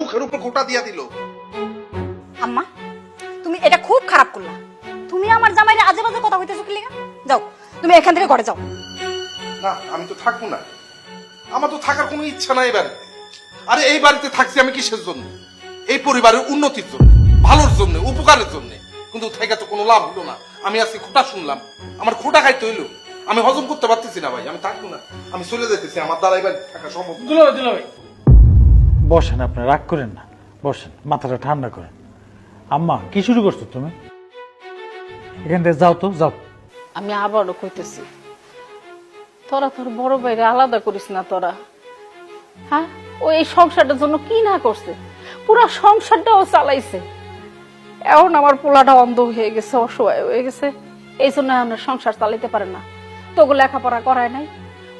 মুখের উপর গোটা দিয়া দিল। আম্মা তুমি এটা খুব খারাপ করলা। তুমি আমার জামাইরে আজে বাজে কথা হইতেছো কি লিগা? যাও তুমি এখান থেকে ঘরে যাও। না আমি তো থাকব না। আমার তো থাকার কোনো ইচ্ছা নাই এবারে। আরে এই বাড়িতে থাকছি আমি কিসের জন্য? এই পরিবারের উন্নতির জন্য ভালোর জন্য উপকারের জন্য। কিন্তু থেকে তো কোনো লাভ হলো না। আমি আজকে খোটা শুনলাম। আমার খোটা খাইতে হইল। আমি হজম করতে পারতেছি না ভাই আমি থাকব না। আমি চলে যেতেছি আমার দ্বারা এবার থাকা সম্ভব। দুলাভাই দুলাভাই বসেন আপনি রাগ করেন না। বসেন মাথাটা ঠান্ডা করেন। আম্মা কি শুরু করছ তুমি? এখান থেকে যাও তো যাও। আমি আবারও কইতেছি তোরা তোর বড় বাইরে আলাদা করিস না তোরা। হ্যাঁ? ও এই সংসারটার জন্য কি না করছে? পুরো সংসারটাও চালাইছে। এখন আমার পোলাটা অন্ধ হয়ে গেছে অসহায় হয়ে গেছে। এই জন্য আমার সংসার চালাইতে পারে না। তোকে লেখাপড়া করায় নাই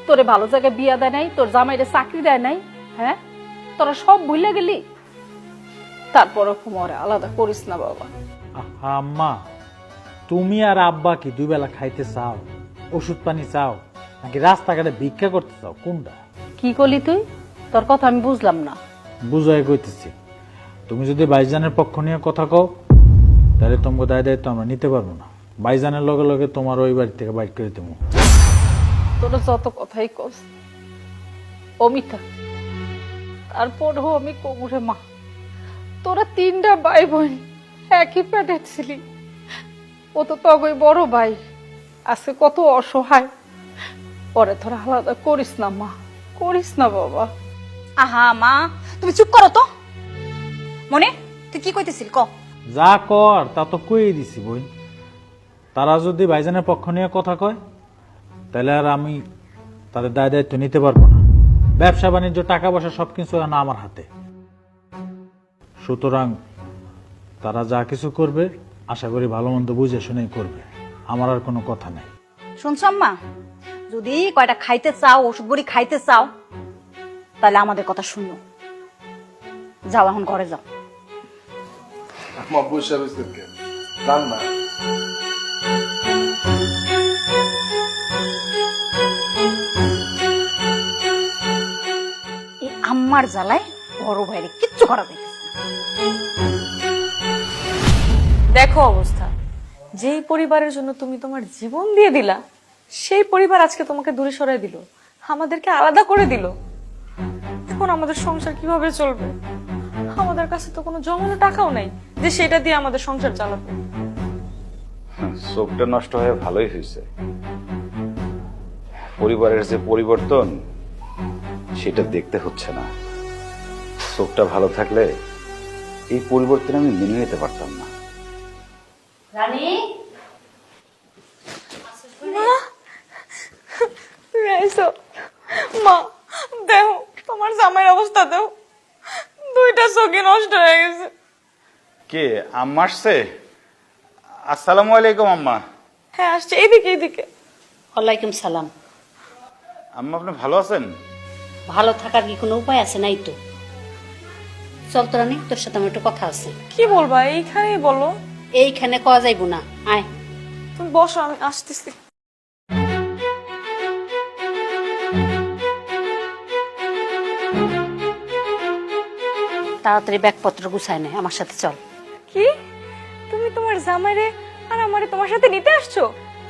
তোরে ভালো জায়গায় বিয়া দেয় নাই তোর জামাইরে চাকরি দেয় নাই হ্যাঁ? তোরা সব ভুলে গেলি? তারপরও কুমারে আলাদা করিস না বাবা। আম্মা তুমি আর আব্বা কি দুই বেলা খাইতে চাও ওষুধ পানি চাও নাকি রাস্তাঘাটে ভিক্ষা করতে চাও? কোনটা? কি করলি তুই? তোর কথা আমি বুঝলাম না। বুঝাই কইতেছি। তুমি যদি বাইজানের পক্ষ নিয়ে কথা কও তাহলে তোমাকে দায় দায়িত্ব আমরা নিতে পারব না। বাইজানের লগে লগে তোমার ওই বাড়ি থেকে বাইক করে দেবো তোরা যত কথাই কস অমিতা তারপরেও আমি কোমরে মা। তোরা তিনটা ভাই বোন একই পেটে ছিলি। ও তো তগই বড় ভাই আজকে কত অসহায়। পরে তোরা আলাদা করিস না মা করিস না বাবা। আহা মা তুমি চুপ করো তো। মনে তুই কি কইতেছিস ক? যা কর তা তো কই দিছি বই তারা যদি বাইজানের পক্ষ নিয়ে কথা কয় তাহলে আর আমি তাদের দায় দায়িত্ব নিতে পারব না। ব্যবসা বাণিজ্য টাকা পয়সা সব কিছু এখন আমার হাতে। সুতরাং তারা যা কিছু করবে আশা করি ভালো মন্দ বুঝে শুনেই করবে। আমার আর কোনো কথা নেই। শুনছো আম্মা? যদি কয়টা খাইতে চাও ওষুধ বড়ি খাইতে চাও তাহলে আমাদের কথা শুনো। যাও এখন ঘরে যাও। আমার বসে? রান্না? এই আম্মার জ্বালায় বড় ভাইরে কিচ্ছু করা যাইতেছে দেখো অবস্থা। যেই পরিবারের জন্য তুমি তোমার জীবন দিয়ে দিলা সেই পরিবার আজকে তোমাকে দূরে সরাই দিল আমাদেরকে আলাদা করে দিল। এখন আমাদের সংসার কীভাবে চলবে? আমাদের কাছে তো কোনো জমানো টাকাও নাই যে সেটা দিয়ে আমাদের সংসার চালাবো। চোখটা নষ্ট হয়ে ভালোই হয়েছে। পরিবারের যে পরিবর্তন সেটা দেখতে হচ্ছে না। চোখটা ভালো থাকলে এই পরিবর্তন আমি মেনে নিতে পারতাম না। তুমি আইসো মা দেহ তোমার জামাইয়ের অবস্থা দেহ। দুইটা চোখই নষ্ট হয়ে গেছে। কে আম্মা আসছে? আসসালামু আলাইকুম আম্মা। হ্যাঁ আসছে। এইদিকে এইদিকে। ওয়ালাইকুম সালাম। আম্মা আপনি ভালো আছেন? ভালো থাকার কি কোনো উপায় আছে? নাই তো। চল তোরা নি তোর সাথে আমার একটু কথা আছে। কি বলবা এইখানেই বলো। এইখানে কওয়া যাইব না আয়। তুমি বসো আমি আসতেছি। তাড়াতাড়ি ব্যাগপত্র গুছায় নে আমার সাথে চল। কি? তুমি তোমার জামাইরে আর আমারে তোমার সাথে নিতে আসছো?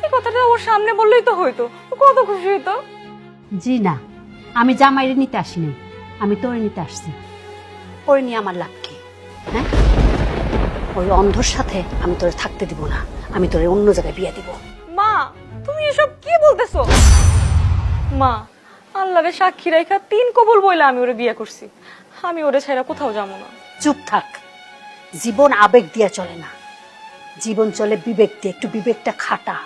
এই কথাটা ওর সামনে বললেই তো হইতো। ও কত খুশি হইতো। জি না আমি জামাইরে নিতে আসিনি আমি তোরে নিতে আসছি। ওরে নিয়ে আমার লাভ কি? হ্যাঁ? ওই অন্ধর সাথে আমি তোরে থাকতে দিব না। আমি তোরে অন্য জায়গায় বিয়ে দিব। মা তুমি এসব কি বলতেছো? মা আল্লাহরে সাক্ষী রেখা তিন কবুল বইলে আমি ওরে বিয়ে করছি। আমি ওরে ছাইরা কোথাও যাব না। চুপ থাক। জীবন আবেগ দিয়া চলে না। জীবন চলে বিবেক দিয়ে একটু বিবেকটা খাটা।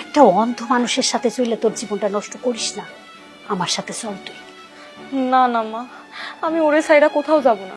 একটা অন্ধ মানুষের সাথে চলে তোর জীবনটা নষ্ট করিস না। আমার সাথে চল তুই। না না মা। আমি ওরে ছাইরা কোথাও যাব না।